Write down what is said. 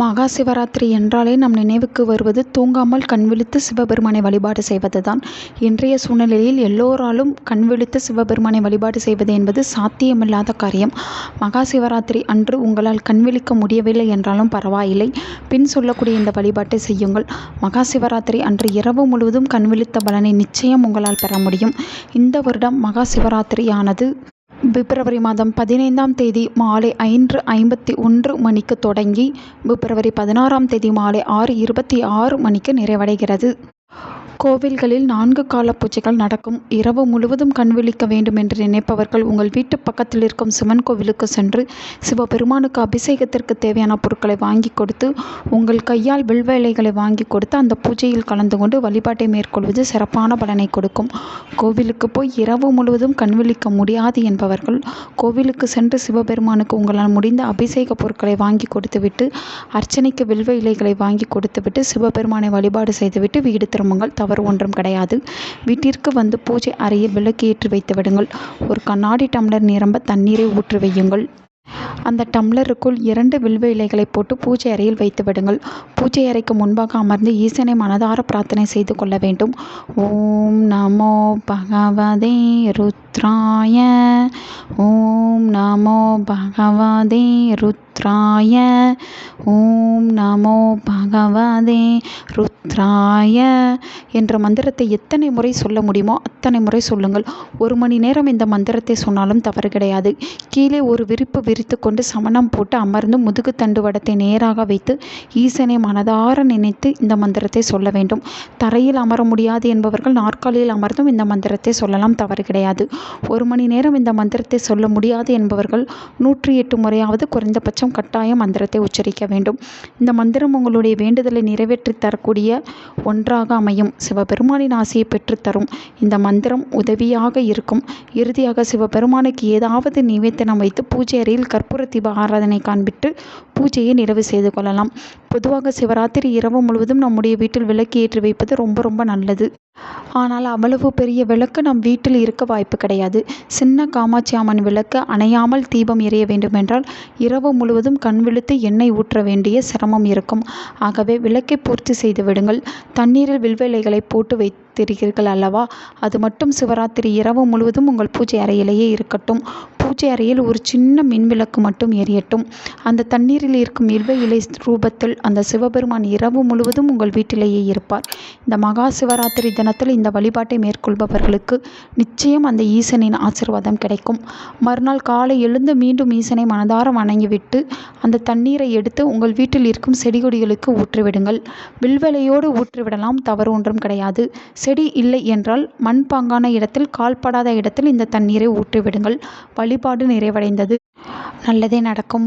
மகா சிவராத்திரி என்றாலே நம் நினைவுக்கு வருவது தூங்காமல் கண்விழித்து சிவபெருமானை வழிபாடு செய்வது தான் இன்றைய சூழ்நிலையில் எல்லோராலும் கண்விழித்து சிவபெருமானை வழிபாடு செய்வது என்பது சாத்தியமில்லாத காரியம். மகா சிவராத்திரி அன்று உங்களால் கண்விழிக்க முடியவில்லை என்றாலும் பரவாயில்லை. பின் சொல்லக்கூடிய இந்த வழிபாட்டை செய்யுங்கள். மகா சிவராத்திரி அன்று இரவு முழுவதும் கண்விழித்த பலனை நிச்சயம் உங்களால் பெற முடியும். இந்த வருடம் மகா சிவராத்திரியானது பிப்ரவரி மாதம் பதினைந்தாம் தேதி மாலை ஐந்து ஐம்பத்தி ஒன்று மணிக்கு தொடங்கி பிப்ரவரி பதினாறாம் தேதி மாலை ஆறு இருபத்தி ஆறு மணிக்கு நிறைவடைகிறது. கோவில்களில் நான்கு கால பூஜைகள் நடக்கும். இரவு முழுவதும் கண் விழிக்க வேண்டும் என்று நினைப்பவர்கள் உங்கள் வீட்டு பக்கத்தில் இருக்கும் சிவன் கோவிலுக்கு சென்று சிவபெருமானுக்கு அபிஷேகத்திற்கு தேவையான பொருட்களை வாங்கி கொடுத்து உங்கள் கையால் வில்வேலைகளை வாங்கி கொடுத்து அந்த பூஜையில் கலந்து கொண்டு வழிபாட்டை மேற்கொள்வது சிறப்பான பலனை கொடுக்கும். கோவிலுக்கு போய் இரவு முழுவதும் கண் விழிக்க முடியாது என்பவர்கள் கோவிலுக்கு சென்று சிவபெருமானுக்கு உங்களால் முடிந்த அபிஷேக பொருட்களை வாங்கி கொடுத்துவிட்டு அர்ச்சனைக்கு வில்வ இலைகளை வாங்கி கொடுத்துவிட்டு சிவபெருமானை வழிபாடு செய்துவிட்டு வீடு திரும்புங்கள். தவறு ஒன்றும் கிடையாது. வீட்டிற்கு வந்து பூஜை அறையில் விளக்கு ஏற்றி வைத்து விடுங்கள். ஒரு கண்ணாடி டம்ளர் நிரம்ப தண்ணீரை ஊற்றி வையுங்கள். அந்த டம்ளருக்குள் இரண்டு வில்வ இலைகளை போட்டு பூஜை அறையில் வைத்து விடுங்கள். பூஜை அறைக்கு முன்பாக அமர்ந்து ஈசனை மனதார பிரார்த்தனை செய்து கொள்ள வேண்டும். ஓம் நமோ பகவதே ருத்ராய. ஓம் நமோ பகவதே ருத்ராய ஓம் நமோ பகவதே ருத்ராய என்ற மந்திரத்தை எத்தனை முறை சொல்ல முடியுமோ அத்தனை முறை சொல்லுங்கள். ஒரு மணி நேரம் இந்த மந்திரத்தை சொன்னாலும் தவறு கிடையாது. கீழே ஒரு விரிப்பு விரித்து கொண்டு சமணம் போட்டு அமர்ந்து முதுகு தண்டுவடத்தை நேராக வைத்து ஈசனை மனதார நினைத்து இந்த மந்திரத்தை சொல்ல வேண்டும். தரையில் அமர முடியாது என்பவர்கள் நாற்காலியில் அமர்ந்தும் இந்த மந்திரத்தை சொல்லலாம். தவறு கிடையாது. ஒரு மணி நேரம் இந்த மந்திரத்தை சொல்ல முடியாது என்பவர்கள் நூற்றி எட்டு முறையாவது குறைந்தபட்சம் கட்டாயம் மந்திரத்தை உச்சரிக்க வேண்டும். இந்த மந்திரம் உங்களுடைய வேண்டுதலை நிறைவேற்றி தரக்கூடிய ஒன்றாக அமையும். சிவபெருமானின் ஆசையை பெற்றுத்தரும் இந்த மந்திரம் உதவியாக இருக்கும். இறுதியாக சிவபெருமானுக்கு ஏதாவது நிவேத்தனம் வைத்து பூஜை அறையில் கற்பூர தீப ஆராதனை காண்பிட்டு பூஜையை நிறைவு செய்து கொள்ளலாம். பொதுவாக சிவராத்திரி இரவு முழுவதும் நம்முடைய வீட்டில் விளக்கு ஏற்றி வைப்பது ரொம்ப ரொம்ப நல்லது. ஆனால் அவ்வளவு பெரிய விளக்கு நம் வீட்டில் இருக்க வாய்ப்பு கிடையாது. சின்ன காமாட்சி அம்மன் விளக்கு அணையாமல் தீபம் எரிய வேண்டுமென்றால் இரவு முழுவதும் கண் விழுத்து எண்ணெய் ஊற்ற வேண்டிய சிரமம் இருக்கும். ஆகவே விளக்கை பூர்த்தி செய்து விடுங்கள். தண்ணீரில் வில்வேலைகளை போட்டு வைத்திருக்கிறீர்கள் அல்லவா? அது மட்டும் சிவராத்திரி இரவு முழுவதும் உங்கள் பூஜை அறையிலேயே இருக்கட்டும். பூஜை அறையில் ஒரு சின்ன மின்விளக்கு மட்டும் எரியட்டும் அந்த தண்ணீரில் இருக்கும் இல்வ இலை ரூபத்தில் அந்த சிவபெருமான் இரவு முழுவதும் உங்கள் வீட்டிலேயே இருப்பார். இந்த மகா சிவராத்திரி தினத்தில் இந்த வழிபாட்டை மேற்கொள்பவர்களுக்கு நிச்சயம் அந்த ஈசனின் ஆசிர்வாதம் கிடைக்கும். மறுநாள் காலை எழுந்து மீண்டும் ஈசனை மனதார வணங்கிவிட்டு அந்த தண்ணீரை எடுத்து உங்கள் வீட்டில் இருக்கும் செடி கொடிகளுக்கு ஊற்றிவிடுங்கள். வில்வலையோடு ஊற்றிவிடலாம் தவறு ஒன்றும் கிடையாது. செடி இல்லை என்றால் மண்பாங்கான இடத்தில் கால்படாத இடத்தில் இந்த தண்ணீரை ஊற்றிவிடுங்கள். வழி வழிபாடு நிறைவடைந்தது. நல்லதே நடக்கும்.